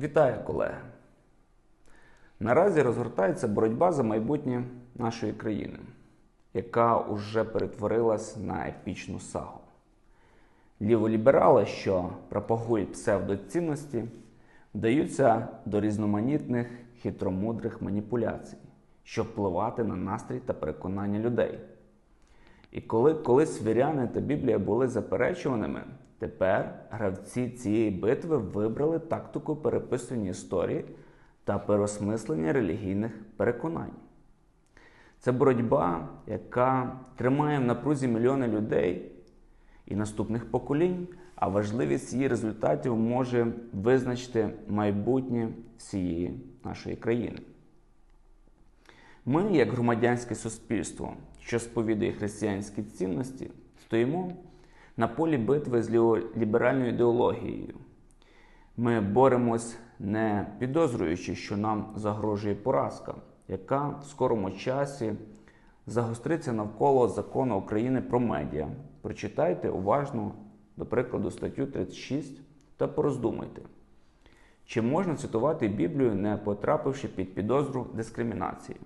Вітаю, колеги! Наразі розгортається боротьба за майбутнє нашої країни, яка уже перетворилась на епічну сагу. Ліволіберали, що пропагують псевдоцінності, вдаються до різноманітних хитромудрих маніпуляцій, щоб впливати на настрій та переконання людей. І коли колись віряни та Біблія були заперечуваними, тепер гравці цієї битви вибрали тактику переписування історії та переосмислення релігійних переконань. Це боротьба, яка тримає в напрузі мільйони людей і наступних поколінь, а важливість її результатів може визначити майбутнє всієї нашої країни. Ми, як громадянське суспільство, що сповідує християнські цінності, стоїмо на полі битви з ліберальною ідеологією. Ми боремось не підозрюючи, що нам загрожує поразка, яка в скорому часі загостриться навколо закону України про медіа. Прочитайте уважно, до прикладу, статтю 36 та пороздумайте. Чи можна цитувати Біблію, не потрапивши під підозру дискримінації?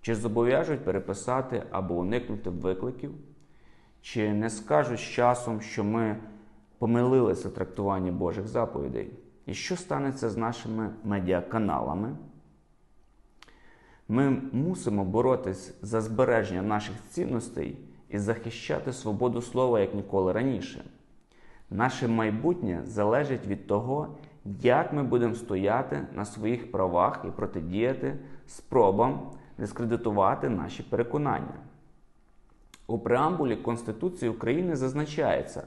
Чи зобов'яжуть переписати або уникнути викликів? Чи не скажуть з часом, що ми помилилися в трактуванні Божих заповідей? І що станеться з нашими медіаканалами? Ми мусимо боротись за збереження наших цінностей і захищати свободу слова як ніколи раніше. Наше майбутнє залежить від того, як ми будемо стояти на своїх правах і протидіяти спробам дискредитувати наші переконання. У преамбулі Конституції України зазначається,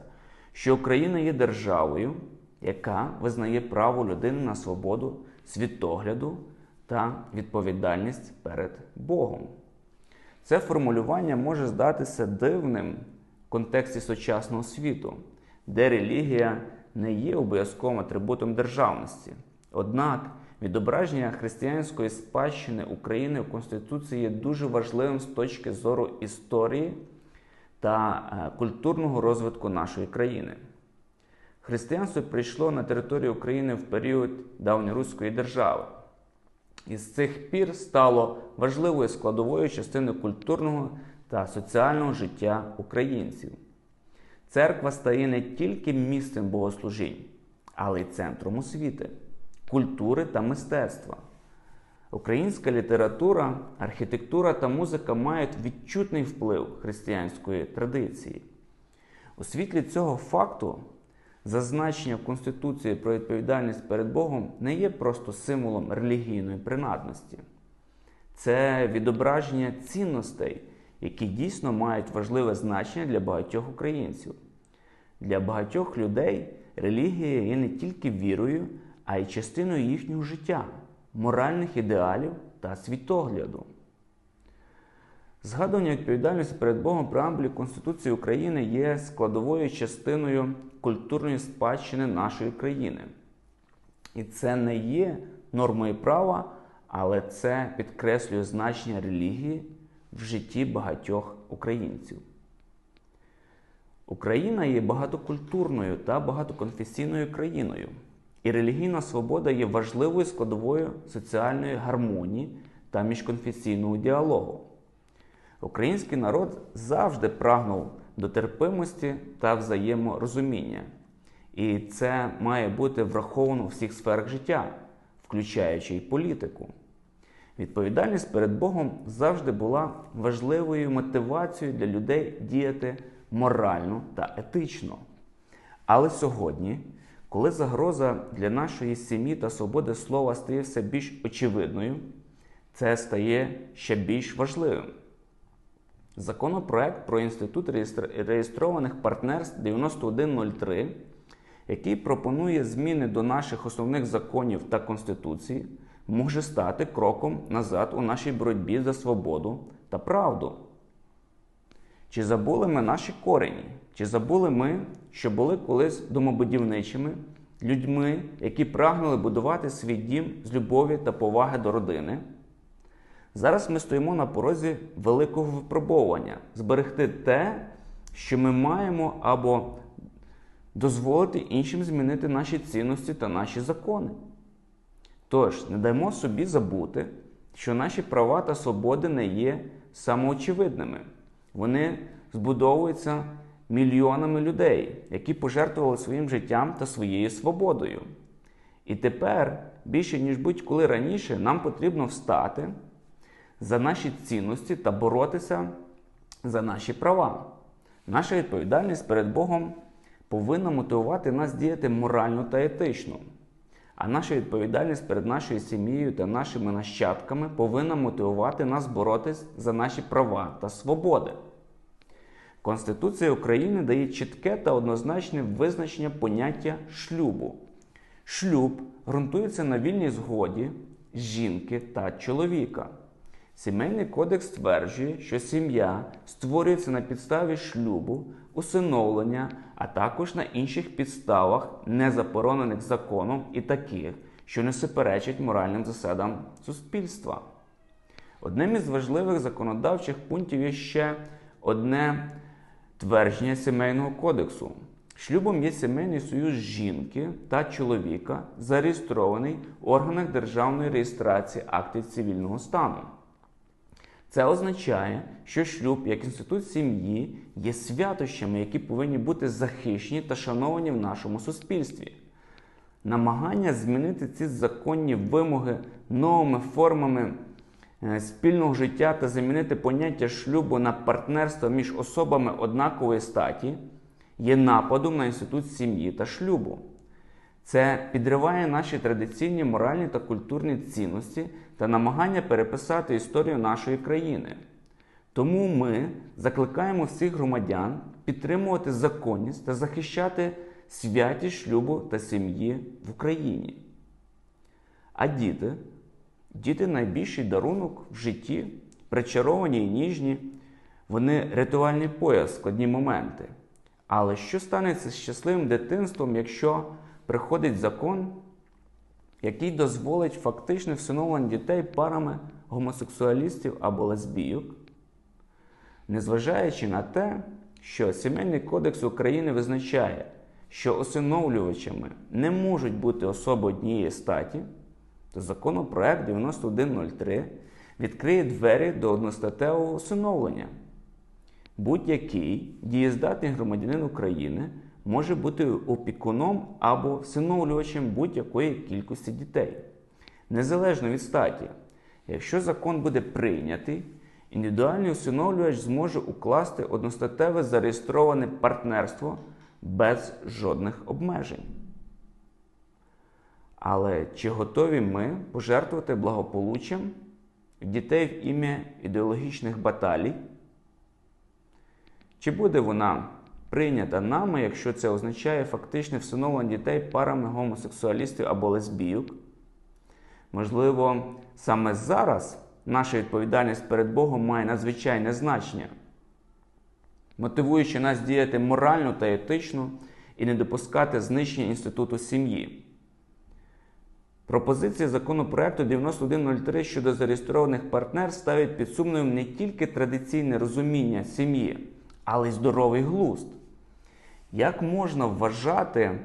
що Україна є державою, яка визнає право людини на свободу світогляду та відповідальність перед Богом. Це формулювання може здатися дивним в контексті сучасного світу, де релігія не є обов'язковим атрибутом державності. Однак відображення християнської спадщини України в Конституції є дуже важливим з точки зору історії та е, культурного розвитку нашої країни. Християнство прийшло на територію України в період давньоруської держави. І з цих пір стало важливою складовою частиною культурного та соціального життя українців. Церква стає не тільки місцем богослужінь, але й центром освіти, культури та мистецтва. Українська література, архітектура та музика мають відчутний вплив християнської традиції. У світлі цього факту зазначення в Конституції про відповідальність перед Богом не є просто символом релігійної принадності. Це відображення цінностей, які дійсно мають важливе значення для багатьох українців. Для багатьох людей релігія є не тільки вірою, а й частиною їхнього життя, моральних ідеалів та світогляду. Згадування відповідальності перед Богом преамбулі Конституції України є складовою частиною культурної спадщини нашої країни. І це не є нормою права, але це підкреслює значення релігії в житті багатьох українців. Україна є багатокультурною та багатоконфесійною країною, і релігійна свобода є важливою складовою соціальної гармонії та міжконфесійного діалогу. Український народ завжди прагнув до терпимості та взаєморозуміння. І це має бути враховано у всіх сферах життя, включаючи й політику. Відповідальність перед Богом завжди була важливою мотивацією для людей діяти морально та етично. Але сьогодні, коли загроза для нашої сім'ї та свободи слова стає все більш очевидною, це стає ще більш важливим. Законопроект про інститут реєстрованих партнерств 9103, який пропонує зміни до наших основних законів та Конституції, може стати кроком назад у нашій боротьбі за свободу та правду. Чи забули ми наші корені? Чи забули ми, що були колись домобудівничими людьми, які прагнули будувати свій дім з любові та поваги до родини? Зараз ми стоїмо на порозі великого випробовування зберегти те, що ми маємо, або дозволити іншим змінити наші цінності та наші закони. Тож, не даймо собі забути, що наші права та свободи не є самоочевидними. Вони збудовуються мільйонами людей, які пожертвували своїм життям та своєю свободою. І тепер, більше ніж будь-коли раніше, нам потрібно встати за наші цінності та боротися за наші права. Наша відповідальність перед Богом повинна мотивувати нас діяти морально та етично. А наша відповідальність перед нашою сім'єю та нашими нащадками повинна мотивувати нас боротись за наші права та свободи. Конституція України дає чітке та однозначне визначення поняття шлюбу. Шлюб ґрунтується на вільній згоді жінки та чоловіка. Сімейний кодекс стверджує, що сім'я створюється на підставі шлюбу, усиновлення, а також на інших підставах, не заборонених законом і таких, що не суперечать моральним засадам суспільства. Одним із важливих законодавчих пунктів є ще одне твердження сімейного кодексу. Шлюбом є сімейний союз жінки та чоловіка, зареєстрований в органах державної реєстрації актів цивільного стану. Це означає, що шлюб як інститут сім'ї є святощами, які повинні бути захищені та шановані в нашому суспільстві. Намагання змінити ці законні вимоги новими формами е, спільного життя та замінити поняття шлюбу на партнерство між особами однакової статі є нападом на інститут сім'ї та шлюбу. Це підриває наші традиційні моральні та культурні цінності та намагання переписати історію нашої країни. Тому ми закликаємо всіх громадян підтримувати законність та захищати святість шлюбу та сім'ї в Україні. А діти, діти найбільший дарунок в житті, причаровані і ніжні, вони рятувальний пояс складні моменти. Але що станеться з щасливим дитинством, якщо приходить закон, який дозволить фактичне всиновлення дітей парами гомосексуалістів або лесбійок, незважаючи на те, що Сімейний кодекс України визначає, що усиновлювачами не можуть бути особи однієї статі, то законопроект 9103 відкриє двері до одностатевого усиновлення. Будь-який дієздатний громадянин України може бути опікуном або всиновлювачем будь-якої кількості дітей, незалежно від статі. Якщо закон буде прийнятий, індивідуальний усиновлювач зможе укласти одностатеве зареєстроване партнерство без жодних обмежень. Але чи готові ми пожертвувати благополуччям дітей в ім'я ідеологічних баталій? Чи буде вона прийнята нами, якщо це означає фактичне всиновлення дітей парами гомосексуалістів або лесбійок? Можливо, саме зараз наша відповідальність перед Богом має надзвичайне значення, мотивуючи нас діяти морально та етично і не допускати знищення інституту сім'ї. Пропозиція законопроекту 9103 щодо зареєстрованих партнер ставить під сумнів не тільки традиційне розуміння сім'ї, але й здоровий глузд. Як можна вважати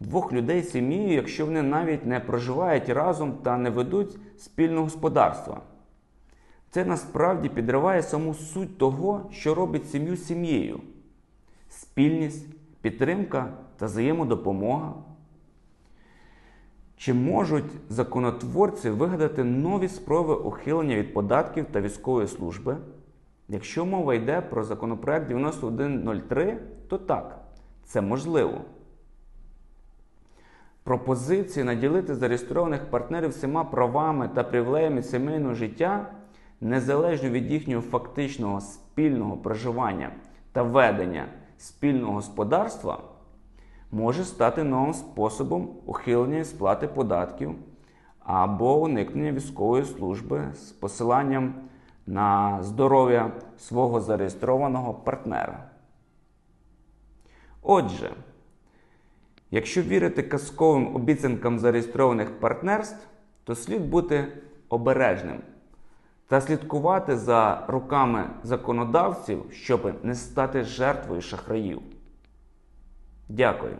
двох людей сім'єю, якщо вони навіть не проживають разом та не ведуть спільне господарство? Це насправді підриває саму суть того, що робить сім'ю сім'єю: спільність, підтримка та взаємодопомога. Чи можуть законотворці вигадати нові спроби ухилення від податків та військової служби? Якщо мова йде про законопроект 9103, то так, це можливо. Пропозиції наділити зареєстрованих партнерів всіма правами та привілеями сімейного життя, незалежно від їхнього фактичного спільного проживання та ведення спільного господарства, може стати новим способом ухилення і сплати податків або уникнення військової служби з посиланням на здоров'я свого зареєстрованого партнера. Отже, якщо вірити казковим обіцянкам зареєстрованих партнерств, то слід бути обережним та слідкувати за руками законодавців, щоб не стати жертвою шахраїв. Дякую.